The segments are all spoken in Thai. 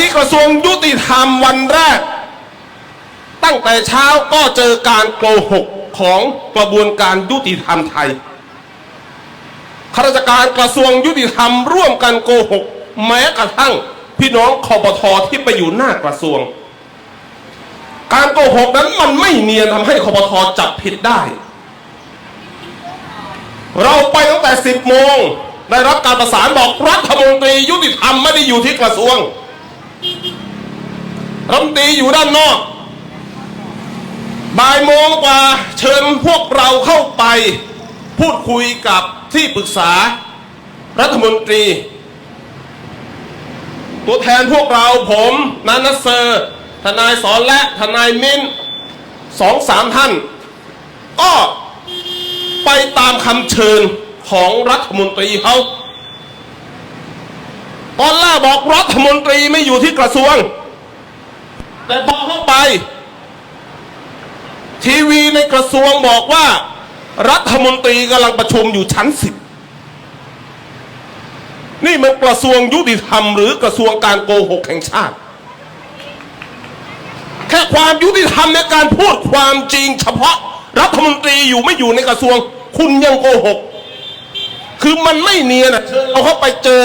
ที่กระทรวงยุติธรรมวันแรก ตั้งแต่เช้าก็เจอการโกหกของกระบวนการยุติธรรมไทยข้าราชการกระทรวงยุติธรรมร่วมกันโกหก แม้กระทั่งพี่น้องคอปทที่ไปอยู่หน้ากระทรวง การโกหกนั้นมันไม่เนียนทำให้คอปทจับผิดได้ เราไปตั้งแต่ 10โมงได้รับการประสานบอกรัฐมนตรียุติธรรมไม่ได้อยู่ที่กระทรวง รัฐมนตรีอยู่ด้านนอก บ่ายโมงกว่าเชิญพวกเราเข้าไป พูดคุยกับที่ปรึกษา รัฐมนตรี ตัวแทนพวกเราผมนันนัสเซอร์ทนายสอนและทนายมินสองสามท่าน ก็ไปตามคำเชิญของรัฐมนตรีเขาตอนแรกบอกรัฐมนตรีไม่อยู่ที่กระทรวง แต่พอเข้าไป ทีวีในกระทรวงบอกว่า รัฐมนตรีกำลังประชุมอยู่ชั้นสิบนี่มันกระทรวงยุติธรรมหรือกระทรวงการโกหกแห่งชาติ แค่ความยุติธรรมในการพูดความจริง เฉพาะรัฐมนตรีอยู่ไม่อยู่ในกระทรวง คุณยังโกหก คือมันไม่เนียนะเอาเข้าไปเจอ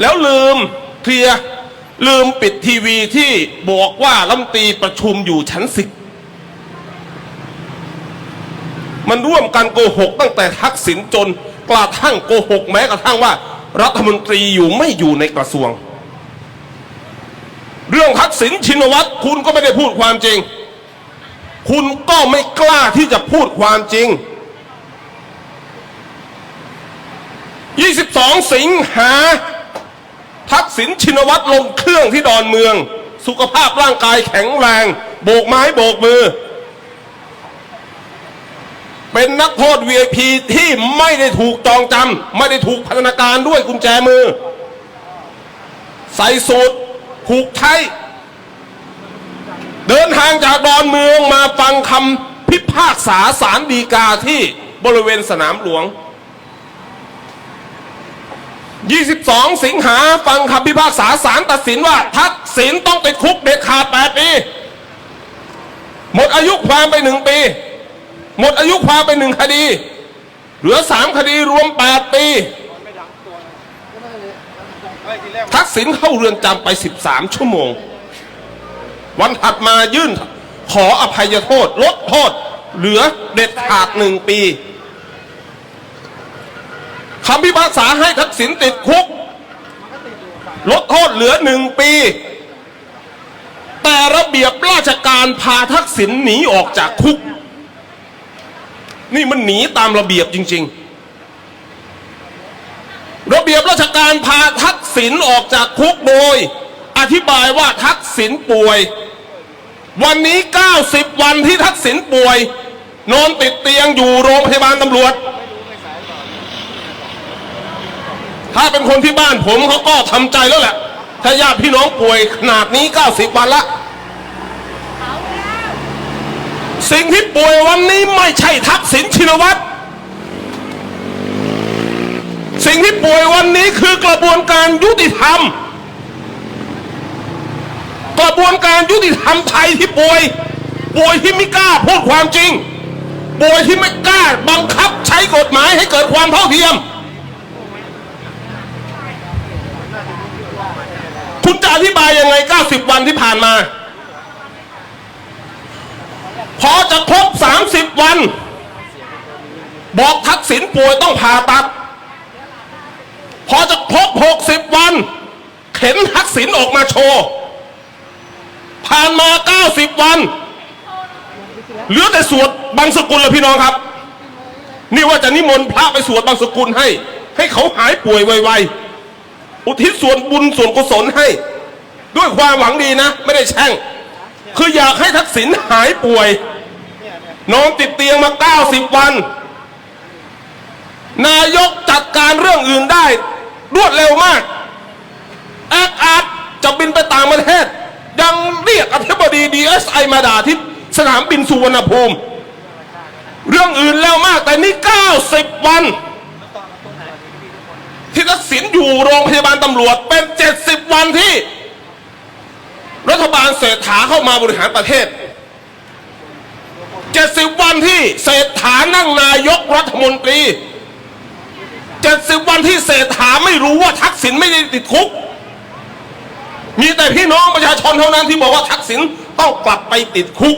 แล้วลืมเคลียร์ ลืมปิดทีวีที่บอกว่ารัฐมตีประชุมอยู่ชั้นสิบมันร่วมกันโกหกตั้งแต่ทักษิณจนกระทั่งโกหกแม้กระทั่งว่า รัฐมนตรีอยู่ไม่อยู่ในกระทรวง เรื่องทักษิณชินวัตรคุณก็ไม่ได้พูดความจริง คุณก็ไม่กล้าที่จะพูดความจริง 22 สิงหา ทักษิณชินวัตรลงเครื่องที่ดอนเมือง สุขภาพร่างกายแข็งแรง โบกไม้โบกมือ เป็นนักโทษ VIP ที่ไม่ได้ถูกจองจำไม่ได้ถูกพันธนาการด้วยกุญแจมือ ใส่สูตรผูกไทยเดินทางจากดอนเมืองมาฟังคำพิพากษาสารดีกาที่บริเวณสนามหลวง 22 สิงหาฟังคำพิพากษาสารตัดสินว่า ทักษิณต้องติดคุกเด็ดขาด8ปีหมดอายุความไปหนึ่งปี หมดอายุความไปหนึ่งคดี เหลือสามคดีรวม 8 ปี ทักษิณเข้าเรือนจำไป 13 ชั่วโมง วันถัดมายื่นขออภัยโทษ ลดโทษ เหลือเด็ดขาดหนึ่งปี คำพิพากษาให้ทักษิณติดคุก ลดโทษเหลือหนึ่งปี แต่ระเบียบราชการพาทักษิณหนีออกจากคุก นี่มันหนีตามระเบียบจริง ๆ ระเบียบราชการพาทักษิณออกจากคุกโดย อธิบายว่าทักษิณป่วย วันนี้ 90 วันที่ทักษิณป่วย นอนติดเตียงอยู่โรงพยาบาลตำรวจ ถ้าเป็นคนที่บ้านผมเขาก็ทำใจแล้วแหละ ถ้าญาติพี่น้องป่วยขนาดนี้90วันละ สิ่งที่ป่วยวันนี้ไม่ใช่ทักษิณชินวัตร สิ่งที่ป่วยวันนี้คือกระบวนการยุติธรรม กระบวนการยุติธรรมไทยที่ป่วย ป่วยที่ไม่กล้าพูดความจริงป่วยที่ไม่กล้าบังคับใช้กฎหมายให้เกิดความเท่าเทียม คุณจะอธิบายยังไง 90 วันที่ผ่านมา พอจะครบ 30 วัน บอกทักษิณป่วยต้องผ่าตัด พอจะครบ 60 วัน เข็นทักษิณออกมาโชว์ ผ่านมา 90 วัน เหลือแต่สวดบางสกุลแล้วพี่น้องครับ นี่ว่าจะนิมนต์พระไปสวดบางสกุลให้ ให้เขาหายป่วยไวๆ อุทิศส่วนบุญส่วนกุศลให้ ด้วยความหวังดีนะ ไม่ได้แช่ง คืออยากให้ทักษิณหายป่วย นอนติดเตียงมา 90 วัน นายกจัดการเรื่องอื่นได้ รวดเร็วมากแอคอาร์ตจะบินไปต่างประเทศ ยังเรียกอธิบดีดีเอสไอมาด่าที่สนามบินสุวรรณภูมิ เรื่องอื่นแล้วมากแต่นี่ 90 วัน ที่ทักษิณอยู่โรงพยาบาลตำรวจเป็น70วันที่ รัฐบาลเศรษฐาเข้ามาบริหารประเทศ70วันที่เศรษฐานั่งนายกรัฐมนตรี70วันที่เศรษฐาไม่รู้ว่าทักษิณไม่ได้ติดคุก มีแต่พี่น้องประชาชนเท่านั้นที่บอกว่าทักษิณต้องกลับไปติดคุก